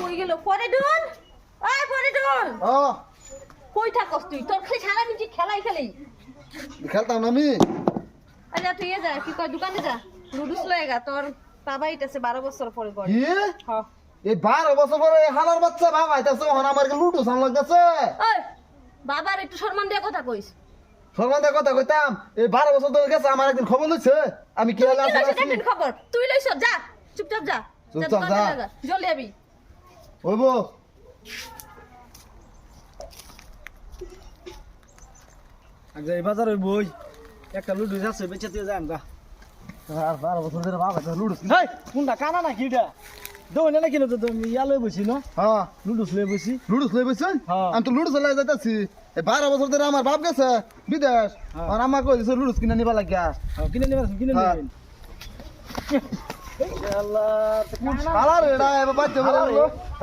কই গেল? পরে ওই পরে ও। কই থাকস তুই? তোর খালি সারা মিটি খেলাই খেলাই খেলতাম না আমি। আচ্ছা তুই যা কি কয় দোকানে যা। লুডুস লয়ে গা তোর বাবা ইটাছে বারো বছর পরে করে কি? হ। এই বারো বছর পরে হালার বাচ্চা ভাব আইতাছে ওখানে আমার লাগতেছে ওই বাবার একটু সম্মান দিয়ে কথা কইস। কথা কইতাম এই বারো বছর ধরে গেছে আমার একদিন খবর লইছে? আমি কি হলে তুই লইছ আসলে খবর। তুই লইছ যা চুপচাপ যা। চুপচাপ যা। জলদি আবি। হইব আচ্ছা এই বাজারে বই একটা লুডু যাচ্ছে বেঁচে দিয়ে যাই আমরা। আর বারো বছর ধরে ভাব আইতাছে লুডু হেই কোনটা কানা না কিটা দৌড়ে না কিনো তো তুমি ইয়া লই বসি ন? হ্যাঁ। লুডুস লই বসি। লুডুস লই বইছেন হ্যাঁ। আমি তো লুডুস লই যাইতাছি। বারো বছর ধরে আমার বাপ গেছে বিদেশ। হ্যাঁ। আর আমার কই দিছে লুডুস কিনে নিবা লাগিয়া। হ্যাঁ, কিনে নিবেন কিনে। নিবেন আল্লাহ তো এবার।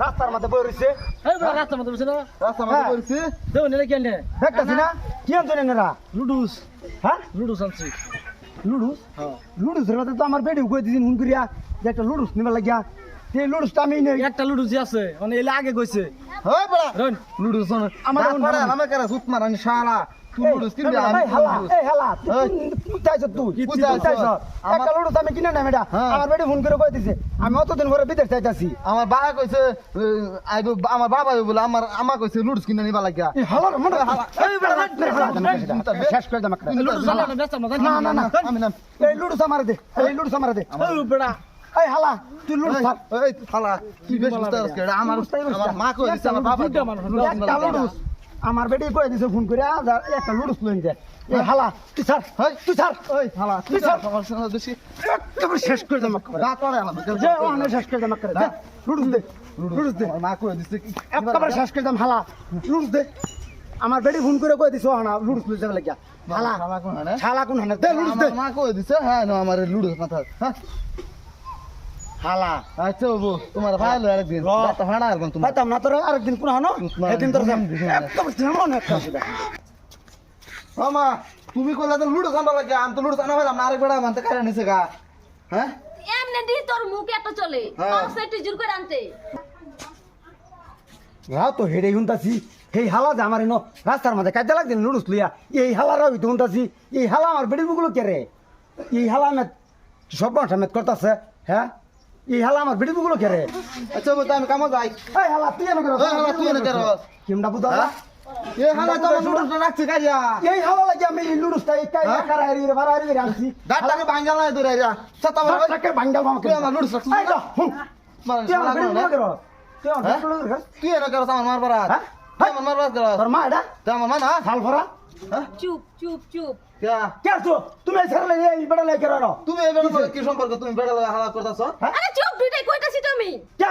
রাস্তার মধ্যে বই রইছে এই বড় রাস্তা মতো বসে না রাস্তার মধ্যে হ্যাঁ। বই রইছে দৌড়ে না কেন দেখতাছি না? কি আনছেন এনারা লুডুস। হ্যাঁ? লুডুস আনছি। লুডুস? হ্যাঁ। লুডুস রে তো আমার বেডি কই দিছিন হুন করিয়া যে একটা লুডুস নিবা লাগিয়া। সেই লুডুসটা আমি নেই। একটা লুডুস আছে মানে এলে আগে কইছে। হয় বড়া। লুডুস আমার করে সুত মারানি শালা। লুডুস কিনবি আমি হালা। এই, হালা, এই। তুই? আমার- একটা লুডুস আমি কিনে নেম এটা। আমার বেটি ফোন করে কই দিছে? আমি অতদিন পরে বিদেশ চাইতাছি আমার বাবা কইছে আইব আমার বাবা বলে আমার আমা কইছে লুডুস কিনে নিবা লাগিয়া। এই হালার মনে হালা। এই শেষ করে দাম লুডুস না, না না না। আমি নাম এই লুডুস আমারে দে। এই লুডুস আমারে দে। এই বেটা। এই হালা তুই লুডুস থাক এই হালা তুই বেশ বুঝতে আমার আমার মা কই আমার বাবা একটা লুডুস। আমার বেটি কই দিছে ফোন করে একটা লুডুস লইন দে এই হালা তুই ছাড় হেই। তুই ছাড় ওই হালা তুই ছাড়। আমার সঙ্গে বেশি একেবারে শেষ করে দাম পড়ে আমার যে ওখানে শেষ করে দাম করে লুডুস দে লুডুস দে। মা কই দিছে কি শেষ করে দাম হালা লুডুস দে। আমার বেটি ফোন করে কই দিছে ওখানে লুডুস লই যাবে হালা হালা কোন হানে? শালা কোন হানে? দে লুডুস দে। মা কই দিছে হ্যাঁ না আমার লুডুস মাথা হ্যাঁ। হালা। আচ্ছা বাবু তোমার ভাই লো। একদিন র। দাঁত ফাড়া আর কোন তোমার? পাইতাম না তোর আরেকদিন কোন হানো? না, এদিন তোর দিন, দিন, দিন। একেবারে তেমন একটা অসুবিধা মামা তুমি কইলা তো লুডুস আনবা লাগে আমি তো লুডুস আনা হইলাম না আরেক বেড়া মানতে কারে নিছে গা। হ্যাঁ? এমনে দি তোর মুখ এত চলে। হ্যাঁ। মানুষ একটু জোর করে আনতে। রাও তো হেডে হুনতাছি। এই হালা যে আমার এনো রাস্তার মাঝে কাজে লাগদিন লুডুস লইয়া এই হালারা হইতে হুনতাছি। এই হালা আমার বেডির বুগুলো কে রে? এই হালা আমি সব মেত করতেছে হ্যাঁ? এই হালা আমার বেডির বুগুলো কে রে আচ্ছা বাবু আমি কামো যাই। এই হালা তুই এনে করো এই হালা, তুই এনে করো। কিমটা বুঝা হ্যাঁ? এ হালা তো আমার লুডুস রাখছে কাজা এই হালা লাগি আমি এই লুডুসটা এই কাই হ্যাঁ? কারা হারি রে ভাড়া হারি রে আনছি। দাঁতটাকে দূরে আমার এই তো, হুম। তুই করো তুই হ্যাঁ? করো আমার মার বারাত? তুই আমার মার বারাত করছ তোর মা এটা? তুই আমার মা না? হাল ভরা? হ্যাঁ? চুপ চুপ চুপ। কে? কে তুমি এই ছেড়ে এই বেড়া লাগে কেন তুমি এই কি সম্পর্ক? তুমি বেড়া লাগা হালা করতাছ? আরে চুপ দুইটাই কইতাছি তুমি। কে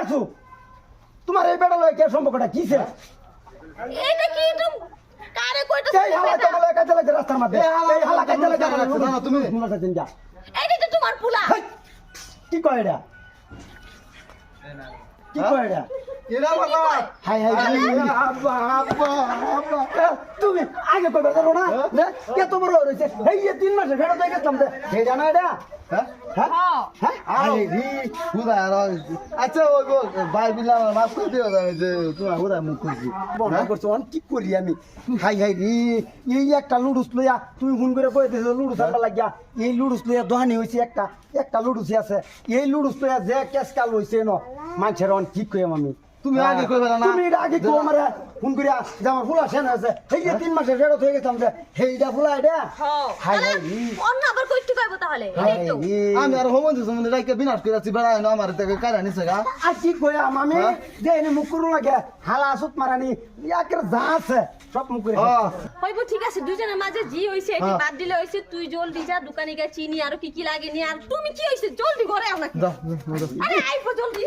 তোমার এই বেড়া লাগে কে সম্পর্কটা? কিসে এইটা কি তুমি? কারে কইতাছি এই হালা তো বলে কাজে লাগে রাস্তার মধ্যে। এই হালা কাজে লাগে কাজে লাগছে, জানো তুমি? তুমি এইটা তো তোমার পুলা। কি কয় এটা? কি কয় এটা? তুমি আগে কই বেড়া না? রে কে তোমার রয়েছে। এই তিন মাসে ফেরত হয়ে গেছিলাম হে জানা এটা? হ্যাঁ? হ্যাঁ? হ্যাঁ। হ্যাঁ? আরে রি হুদা আর আচ্ছা ওই ভাই বিলা মাফ করে দিও যে তোমার মুখ বন্ধ করছ অন কি করি আমি? হাই হাই রে এই একটা লুডুস লইয়া তুমি ফোন করে কই দিছো লুডুস আনবা লাগিয়া এই লুডুস লইয়া দোহানি হইছে একটা একটা লুডুসই আছে। এই লুডুস লইয়া যে কেস কাল হইছে ন মানুষের অন কি কইম আমি? তুমি আগে কইবে না। তুমি আগে কো আমারে। ফোন করিয়া যে আমার ফুলা সেন আছে এই যে তিন মাসের ফেরত হয়ে গেছিলাম যে হেইটা ফুলা এটা হ্যাঁ। অন্য আবার কইতে কইবো তাহলে? এই তো। আমি আর হোমন দিছো মানে রাইকে বিনাশ করে আছি বেড়ায় না আমার থেকে কারা নিছে গা। আর কি কইয়াম আমি? হ্যাঁ? যে এনে মুখ করু লাগে হালা আসুত মারানি ইয়াকের যা আছে সব মুখ করে হ্যাঁ। হইব ঠিক আছে দুজনের মাঝে জি হইছে হ্যাঁ। বাদ দিলে হইছে তুই জলদি যা দোকানে গিয়ে চিনি আর কি কি লাগে নি আর তুমি কি হইছে? জলদি ঘরে আও দাও। আরে আইবো জলদি।